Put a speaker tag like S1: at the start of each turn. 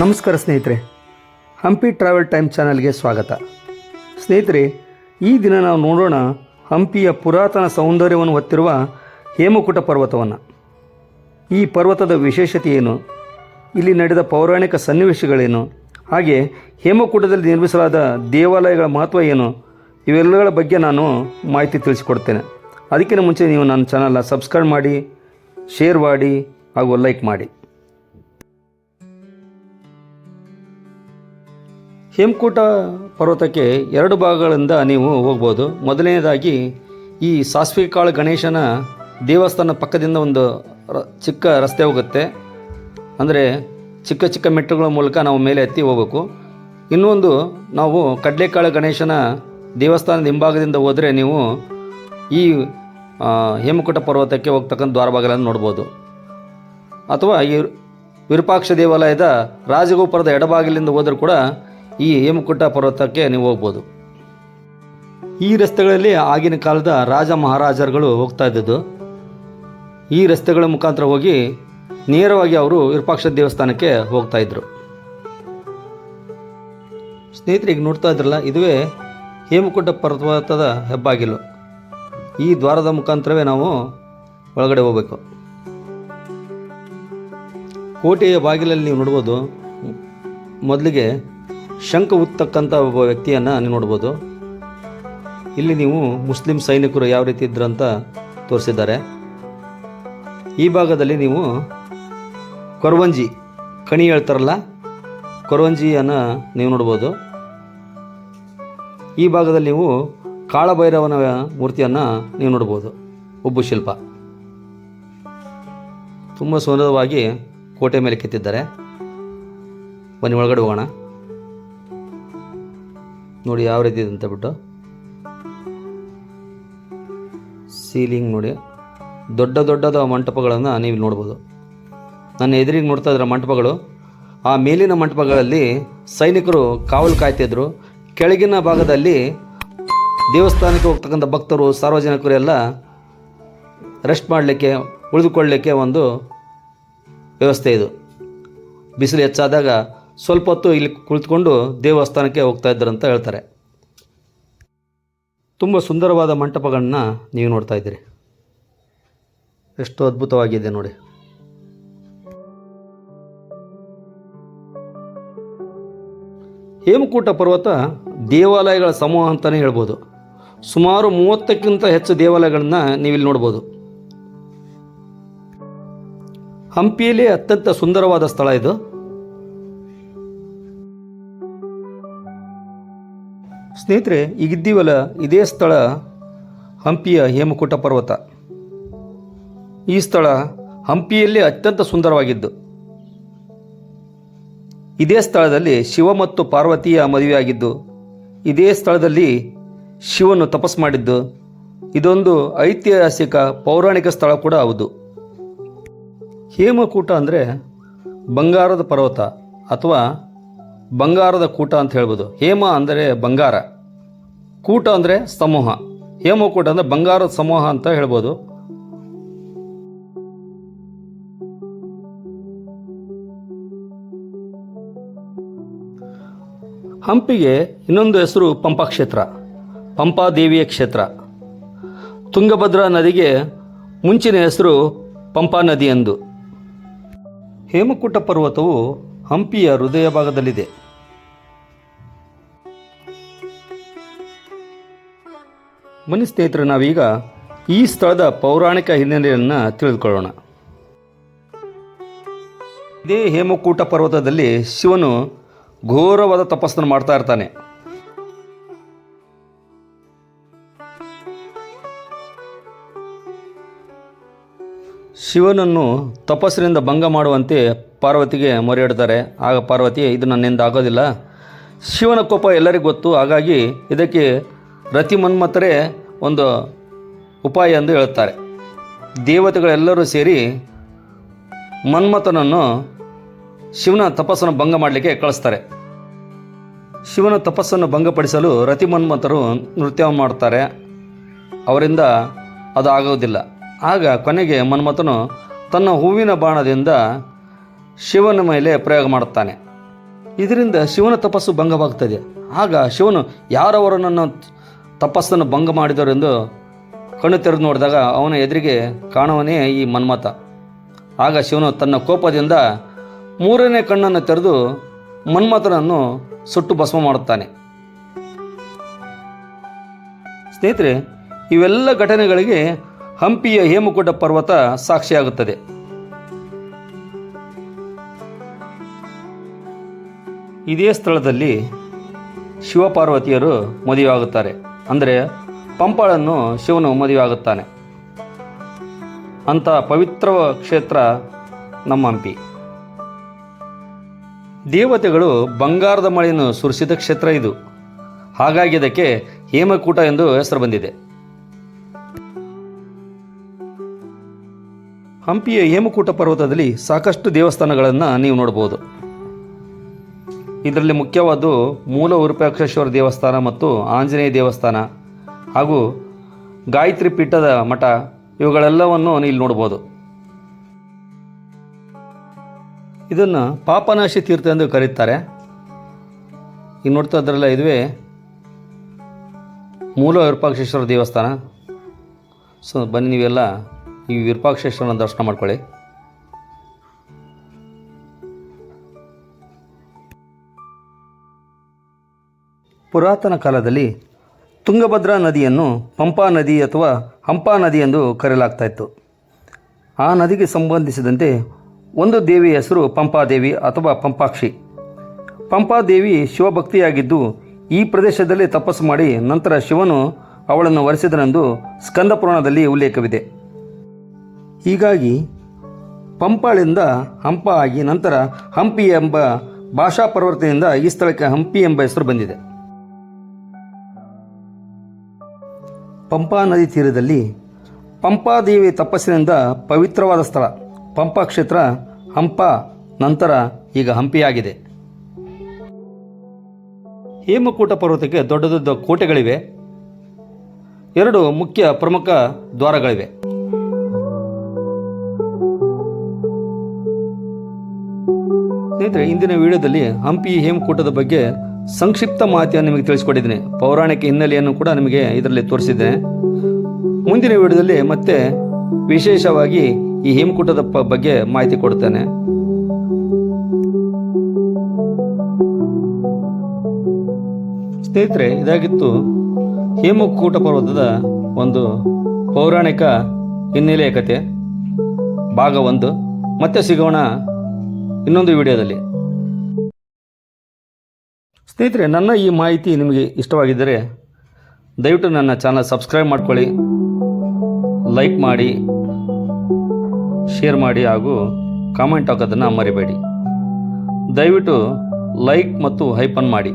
S1: ನಮಸ್ಕಾರ ಸ್ನೇಹಿತರೆ. Hampi travel time ಚಾನಲ್ಗೆ ಸ್ವಾಗತ. ಸ್ನೇಹಿತರೆ, ಈ ದಿನ ನಾವು ನೋಡೋಣ ಹಂಪಿಯ ಪುರಾತನ ಸೌಂದರ್ಯವನ್ನು ಹೊತ್ತಿರುವ ಹೇಮಕೂಟ ಪರ್ವತವನ್ನು. ಈ ಪರ್ವತದ ವಿಶೇಷತೆ ಏನು? ಇಲ್ಲಿ ನಡೆದ ಪೌರಾಣಿಕ ಸನ್ನಿವೇಶಗಳೇನು? ಹಾಗೆ ಹೇಮಕೂಟದಲ್ಲಿ ನಿರ್ಮಿಸಲಾದ ದೇವಾಲಯಗಳ ಮಹತ್ವ ಏನು? ಇವೆಲ್ಲಗಳ ಬಗ್ಗೆ ನಾನು ಮಾಹಿತಿ ತಿಳಿಸಿಕೊಡ್ತೇನೆ. ಅದಕ್ಕಿಂತ ಮುಂಚೆ ನೀವು ನನ್ನ ಚಾನಲ್ನ ಸಬ್ಸ್ಕ್ರೈಬ್ ಮಾಡಿ, ಶೇರ್ ಮಾಡಿ ಹಾಗೂ ಲೈಕ್ ಮಾಡಿ. ಹೇಮಕೂಟ ಪರ್ವತಕ್ಕೆ ಎರಡು ಭಾಗಗಳಿಂದ ನೀವು ಹೋಗ್ಬೋದು. ಮೊದಲನೇದಾಗಿ ಈ ಸಾಸ್ವೆ ಕಾಳು ಗಣೇಶನ ದೇವಸ್ಥಾನ ಪಕ್ಕದಿಂದ ಒಂದು ರ- ಚಿಕ್ಕ ರಸ್ತೆ ಹೋಗುತ್ತೆ. ಅಂದರೆ ಚಿಕ್ಕ ಚಿಕ್ಕ ಮೆಟ್ಟುಗಳ ಮೂಲಕ ನಾವು ಮೇಲೆ ಎತ್ತಿ ಹೋಗಬೇಕು. ಇನ್ನೊಂದು, ನಾವು ಕಡಲೆಕಾಳು ಗಣೇಶನ ದೇವಸ್ಥಾನದ ಹಿಂಭಾಗದಿಂದ ಹೋದರೆ ನೀವು ಈ ಹೇಮಕೂಟ ಪರ್ವತಕ್ಕೆ ಹೋಗ್ತಕ್ಕಂಥ ದ್ವಾರಭಾಗಲನ್ನು ನೋಡ್ಬೋದು. ಅಥವಾ ಈ ವಿರೂಪಾಕ್ಷ ದೇವಾಲಯದ ರಾಜಗೋಪುರದ ಎಡಭಾಗಲಿಂದ ಹೋದರೂ ಕೂಡ ಈ ಹೇಮಕುಟ ಪರ್ವತಕ್ಕೆ ನೀವು ಹೋಗ್ಬೋದು. ಈ ರಸ್ತೆಗಳಲ್ಲಿ ಆಗಿನ ಕಾಲದ ರಾಜ ಮಹಾರಾಜರುಗಳು ಹೋಗ್ತಾ ಇದ್ದದ್ದು. ಈ ರಸ್ತೆಗಳ ಮುಖಾಂತರ ಹೋಗಿ ನೇರವಾಗಿ ಅವರು ವಿರೂಪಾಕ್ಷ ದೇವಸ್ಥಾನಕ್ಕೆ ಹೋಗ್ತಾ ಇದ್ರು. ಸ್ನೇಹಿತರೆ, ಈಗ ನೋಡ್ತಾ ಇದ್ರಲ್ಲ, ಇದುವೇ ಹೇಮಕುಟ ಪರ್ವತದ ಹೆಬ್ಬಾಗಿಲು. ಈ ದ್ವಾರದ ಮುಖಾಂತರವೇ ನಾವು ಒಳಗಡೆ ಹೋಗಬೇಕು. ಕೋಟೆಯ ಬಾಗಿಲಲ್ಲಿ ನೀವು ನೋಡ್ಬೋದು, ಮೊದಲಿಗೆ ಶಂಖ ಉತ್ತಕ್ಕಂಥ ಒಬ್ಬ ವ್ಯಕ್ತಿಯನ್ನು ನೀವು ನೋಡ್ಬೋದು. ಇಲ್ಲಿ ನೀವು ಮುಸ್ಲಿಂ ಸೈನಿಕರು ಯಾವ ರೀತಿ ಇದ್ರು ಅಂತ ತೋರಿಸಿದ್ದಾರೆ. ಈ ಭಾಗದಲ್ಲಿ ನೀವು ಕೊರವಂಜಿ, ಕಣಿ ಹೇಳ್ತಾರಲ್ಲ, ಕೊರವಂಜಿಯನ್ನು ನೀವು ನೋಡ್ಬೋದು. ಈ ಭಾಗದಲ್ಲಿ ನೀವು ಕಾಳಭೈರವನ ಮೂರ್ತಿಯನ್ನು ನೀವು ನೋಡ್ಬೋದು, ಉಬ್ಬು ಶಿಲ್ಪ. ತುಂಬ ಸುಂದರವಾಗಿ ಕೋಟೆ ಮೇಲೆ ಕೆತ್ತಿದ್ದಾರೆ. ಬನ್ನಿ ಒಳಗಡೆ ಹೋಗೋಣ. ನೋಡಿ ಯಾವ ರೀತಿ ಇದೆ ಅಂತ ಬಿಟ್ಟು ಸೀಲಿಂಗ್ ನೋಡಿ. ದೊಡ್ಡ ದೊಡ್ಡದ ಮಂಟಪಗಳನ್ನು ನೀವು ನೋಡ್ಬೋದು. ನನ್ನ ಎದುರಿಗೆ ನೋಡ್ತಾ ಇದ್ರೆ ಮಂಟಪಗಳು. ಆ ಮೇಲಿನ ಮಂಟಪಗಳಲ್ಲಿ ಸೈನಿಕರು ಕಾವಲು ಕಾಯ್ತಿದ್ರು ಕೆಳಗಿನ ಭಾಗದಲ್ಲಿ ದೇವಸ್ಥಾನಕ್ಕೆ ಹೋಗ್ತಕ್ಕಂಥ ಭಕ್ತರು, ಸಾರ್ವಜನಿಕರು ಎಲ್ಲ ರೆಸ್ಟ್ ಮಾಡಲಿಕ್ಕೆ, ಉಳಿದುಕೊಳ್ಳಲಿಕ್ಕೆ ಒಂದು ವ್ಯವಸ್ಥೆ ಇದು. ಬಿಸಿಲು ಹೆಚ್ಚಾದಾಗ ಸ್ವಲ್ಪ ಹೊತ್ತು ಇಲ್ಲಿ ಕುಳಿತುಕೊಂಡು ದೇವಸ್ಥಾನಕ್ಕೆ ಹೋಗ್ತಾ ಇದ್ದರು ಅಂತ ಹೇಳ್ತಾರೆ. ತುಂಬ ಸುಂದರವಾದ ಮಂಟಪಗಳನ್ನ ನೀವು ನೋಡ್ತಾ ಇದ್ದೀರಿ. ಎಷ್ಟು ಅದ್ಭುತವಾಗಿದೆ ನೋಡಿ. ಹೇಮಕೂಟ ಪರ್ವತ ದೇವಾಲಯಗಳ ಸಮೂಹ ಅಂತಲೇ ಹೇಳ್ಬೋದು. ಸುಮಾರು ಮೂವತ್ತಕ್ಕಿಂತ ಹೆಚ್ಚು ದೇವಾಲಯಗಳನ್ನ ನೀವಿಲ್ಲಿ ನೋಡ್ಬೋದು. ಹಂಪಿಯಲ್ಲಿ ಅತ್ಯಂತ ಸುಂದರವಾದ ಸ್ಥಳ ಇದು. ಸ್ನೇಹಿತರೆ, ಈಗಿದ್ದೀವಲ್ಲ, ಇದೇ ಸ್ಥಳ ಹಂಪಿಯ ಹೇಮಕೂಟ ಪರ್ವತ. ಈ ಸ್ಥಳ ಹಂಪಿಯಲ್ಲಿ ಅತ್ಯಂತ ಸುಂದರವಾಗಿದ್ದು. ಇದೇ ಸ್ಥಳದಲ್ಲಿ ಶಿವ ಮತ್ತು ಪಾರ್ವತಿಯ ಮದುವೆಯಾಗಿದ್ದು ಇದೇ ಸ್ಥಳದಲ್ಲಿ ಶಿವನು ತಪಸ್ ಮಾಡಿದ್ದು, ಇದೊಂದು ಐತಿಹಾಸಿಕ ಪೌರಾಣಿಕ ಸ್ಥಳ ಕೂಡ ಹೌದು. ಹೇಮಕೂಟ ಅಂದರೆ ಬಂಗಾರದ ಪರ್ವತ ಅಥವಾ ಬಂಗಾರದ ಕೂಟ ಅಂತ ಹೇಳ್ಬೋದು. ಹೇಮ ಅಂದರೆ ಬಂಗಾರ. ಕೂಟ ಅಂದರೆ ಸಮೂಹ. ಹೇಮಕೂಟ ಅಂದರೆ ಬಂಗಾರದ ಸಮೂಹ ಅಂತ ಹೇಳ್ಬೋದು. ಹಂಪಿಗೆ ಇನ್ನೊಂದು ಹೆಸರು ಪಂಪಾ ಕ್ಷೇತ್ರ. ಪಂಪಾದೇವಿಯ ಕ್ಷೇತ್ರ. ತುಂಗಭದ್ರಾ ನದಿಗೆ ಮುಂಚಿನ ಹೆಸರು ಪಂಪಾ ನದಿ ಎಂದು. ಹೇಮಕೂಟ ಪರ್ವತವು ಹಂಪಿಯ ಹೃದಯ ಭಾಗದಲ್ಲಿದೆ. ಬನ್ನಿ ಸ್ನೇಹಿತರೆ ನಾವೀಗ ಈ ಸ್ಥಳದ ಪೌರಾಣಿಕ ಹಿನ್ನೆಲೆಯನ್ನು ತಿಳಿದುಕೊಳ್ಳೋಣ. ಇದೇ ಹೇಮಕೂಟ ಪರ್ವತದಲ್ಲಿ ಶಿವನು ಘೋರವಾದ ತಪಸ್ಸನ್ನು ಮಾಡ್ತಾ ಇರ್ತಾನೆ. ಶಿವನನ್ನು ತಪಸ್ಸಿನಿಂದ ಭಂಗ ಮಾಡುವಂತೆ ಪಾರ್ವತಿಗೆ ಮೊರೆಯಿಡ್ತಾರೆ. ಆಗ ಪಾರ್ವತಿ, ಇದು ನನ್ನಿಂದ ಆಗೋದಿಲ್ಲ. ಶಿವನ ಕೋಪ ಎಲ್ಲರಿಗೂ ಗೊತ್ತು. ಹಾಗಾಗಿ ಇದಕ್ಕೆ ರತಿ ಮನ್ಮಥರೇ ಒಂದು ಉಪಾಯ ಎಂದು ಹೇಳುತ್ತಾರೆ. ದೇವತೆಗಳೆಲ್ಲರೂ ಸೇರಿ ಮನ್ಮಥನನ್ನು ಶಿವನ ತಪಸ್ಸನ್ನು ಭಂಗ ಮಾಡಲಿಕ್ಕೆ ಕಳಿಸ್ತಾರೆ. ಶಿವನ ತಪಸ್ಸನ್ನು ಭಂಗಪಡಿಸಲು ರತಿ ಮನ್ಮಥರು ನೃತ್ಯ ಮಾಡ್ತಾರೆ. ಅವರಿಂದ ಅದು ಆಗೋದಿಲ್ಲ ಆಗ ಕೊನೆಗೆ ಮನ್ಮಥನು ತನ್ನ ಹೂವಿನ ಬಾಣದಿಂದ ಶಿವನ ಮೇಲೆ ಪ್ರಯೋಗ ಮಾಡುತ್ತಾನೆ. ಇದರಿಂದ ಶಿವನ ತಪಸ್ಸು ಭಂಗವಾಗ್ತದೆ ಆಗ ಶಿವನು ಯಾರವರು ನನ್ನ ತಪಸ್ಸನ್ನು ಭಂಗ ಮಾಡಿದರೆಂದು ಕಣ್ಣು ತೆರೆದು ನೋಡಿದಾಗ ಅವನ ಎದುರಿಗೆ ಕಾಣುವನೇ ಈ ಮನ್ಮಥ ಆಗ ಶಿವನು ತನ್ನ ಕೋಪದಿಂದ ಮೂರನೇ ಕಣ್ಣನ್ನು ತೆರೆದು ಮನ್ಮಥನನ್ನು ಸುಟ್ಟು ಭಸ್ಮ ಮಾಡುತ್ತಾನೆ. ಸ್ನೇಹಿತರೆ, ಇವೆಲ್ಲ ಘಟನೆಗಳಿಗೆ ಹಂಪಿಯ ಹೇಮಕೂಟ ಪರ್ವತ ಸಾಕ್ಷಿಯಾಗುತ್ತದೆ. ಇದೇ ಸ್ಥಳದಲ್ಲಿ ಶಿವಪಾರ್ವತಿಯರು ಮದುವೆಯಾಗುತ್ತಾರೆ. ಅಂದರೆ ಪಂಪಳನ್ನು ಶಿವನು ಮದುವೆಯಾಗುತ್ತಾನೆ. ಅಂಥ ಪವಿತ್ರ ಕ್ಷೇತ್ರ ನಮ್ಮ ಹಂಪಿ. ದೇವತೆಗಳು ಬಂಗಾರದ ಮಳೆಯನ್ನು ಸುರಿಸಿದ ಕ್ಷೇತ್ರ ಇದು. ಹಾಗಾಗಿ ಇದಕ್ಕೆ ಹೇಮಕೂಟ ಎಂದು ಹೆಸರು ಬಂದಿದೆ. ಹಂಪಿಯ ಹೇಮಕೂಟ ಪರ್ವತದಲ್ಲಿ ಸಾಕಷ್ಟು ದೇವಸ್ಥಾನಗಳನ್ನು ನೀವು ನೋಡ್ಬೋದು. ಇದರಲ್ಲಿ ಮುಖ್ಯವಾದ್ದು ಮೂಲ ವಿರೂಪಾಕ್ಷೇಶ್ವರ ದೇವಸ್ಥಾನ ಮತ್ತು ಆಂಜನೇಯ ದೇವಸ್ಥಾನ ಹಾಗೂ ಗಾಯತ್ರಿ ಪೀಠದ ಮಠ. ಇವುಗಳೆಲ್ಲವನ್ನು ಇಲ್ಲಿ ನೋಡ್ಬೋದು. ಇದನ್ನು ಪಾಪನಾಶಿ ತೀರ್ಥ ಎಂದು ಕರೀತಾರೆ. ಈಗ ನೋಡ್ತಾ ಇದ್ರಲ್ಲ ಇದುವೇ ಮೂಲ ವಿರೂಪಾಕ್ಷೇಶ್ವರ ದೇವಸ್ಥಾನ. ಸೊ ಬನ್ನಿ ನೀವೆಲ್ಲ ಈ ವಿರೂಪಾಕ್ಷೇಶ್ವರನ ದರ್ಶನ ಮಾಡ್ಕೊಳ್ಳಿ. ಪುರಾತನ ಕಾಲದಲ್ಲಿ ತುಂಗಭದ್ರಾ ನದಿಯನ್ನು ಪಂಪಾ ನದಿ ಅಥವಾ ಹಂಪಾ ನದಿ ಎಂದು ಕರೆಯಲಾಗ್ತಾ ಇತ್ತು. ಆ ನದಿಗೆ ಸಂಬಂಧಿಸಿದಂತೆ ಒಂದು ದೇವಿಯ ಹೆಸರು ಪಂಪಾದೇವಿ ಅಥವಾ ಪಂಪಾಕ್ಷಿ. ಪಂಪಾದೇವಿ ಶಿವಭಕ್ತಿಯಾಗಿದ್ದು ಈ ಪ್ರದೇಶದಲ್ಲಿ ತಪಸ್ಸು ಮಾಡಿ ನಂತರ ಶಿವನು ಅವಳನ್ನು ವರೆಸಿದನೆಂದು ಸ್ಕಂದ ಪುರಾಣದಲ್ಲಿ ಉಲ್ಲೇಖವಿದೆ. ಹೀಗಾಗಿ ಪಂಪಾಳಿಂದ ಹಂಪ ಆಗಿ ನಂತರ ಹಂಪಿ ಎಂಬ ಭಾಷಾ ಪರಿವರ್ತನೆಯಿಂದ ಈ ಸ್ಥಳಕ್ಕೆ ಹಂಪಿ ಎಂಬ ಹೆಸರು ಬಂದಿದೆ. ಪಂಪಾ ನದಿ ತೀರದಲ್ಲಿ ಪಂಪಾದೇವಿ ತಪಸ್ಸಿನಿಂದ ಪವಿತ್ರವಾದ ಸ್ಥಳ. ಪಂಪಾ ಕ್ಷೇತ್ರ ಹಂಪ, ನಂತರ ಈಗ ಹಂಪಿಯಾಗಿದೆ. ಹೇಮಕೂಟ ಪರ್ವತಕ್ಕೆ ದೊಡ್ಡ ದೊಡ್ಡ ಕೋಟೆಗಳಿವೆ. ಎರಡು ಮುಖ್ಯ ಪ್ರಮುಖ ದ್ವಾರಗಳಿವೆ. ಸ್ನೇಹಿತರೆ, ಇಂದಿನ ವಿಡಿಯೋದಲ್ಲಿ ಹಂಪಿ ಹೇಮಕೂಟದ ಬಗ್ಗೆ ಸಂಕ್ಷಿಪ್ತ ಮಾಹಿತಿಯನ್ನು ನಿಮಗೆ ತಿಳಿಸ್ಕೊಟ್ಟಿದ್ದೀನಿ ಪೌರಾಣಿಕ ಹಿನ್ನೆಲೆಯನ್ನು ಕೂಡ ನಿಮಗೆ ಇದರಲ್ಲಿ ತೋರಿಸಿದ್ದೇನೆ. ಮುಂದಿನ ವಿಡಿಯೋದಲ್ಲಿ ಮತ್ತೆ ವಿಶೇಷವಾಗಿ ಈ ಹೇಮಕೂಟದ ಬಗ್ಗೆ ಮಾಹಿತಿ ಕೊಡ್ತೇನೆ. ಸ್ನೇಹಿತರೆ, ಇದಾಗಿತ್ತು ಹೇಮಕೂಟ ಪರ್ವತದ ಒಂದು ಪೌರಾಣಿಕ ಹಿನ್ನೆಲೆಯ ಕತೆ. ಭಾಗ ಒಂದು. ಮತ್ತೆ ಸಿಗೋಣ ಇನ್ನೊಂದು ವಿಡಿಯೋದಲ್ಲಿ. ಸ್ನೇಹಿತರೆ, ನನ್ನ ಈ ಮಾಹಿತಿ ನಿಮಗೆ ಇಷ್ಟವಾಗಿದ್ದರೆ ದಯವಿಟ್ಟು ನನ್ನ ಚಾನಲ್ ಸಬ್ಸ್ಕ್ರೈಬ್ ಮಾಡ್ಕೊಳ್ಳಿ, ಲೈಕ್ ಮಾಡಿ, ಶೇರ್ ಮಾಡಿ ಹಾಗೂ ಕಾಮೆಂಟ್ ಹಾಕೋದನ್ನು ಮರಿಬೇಡಿ. ದಯವಿಟ್ಟು ಲೈಕ್ ಮತ್ತು ಹೈಪನ್ ಮಾಡಿ.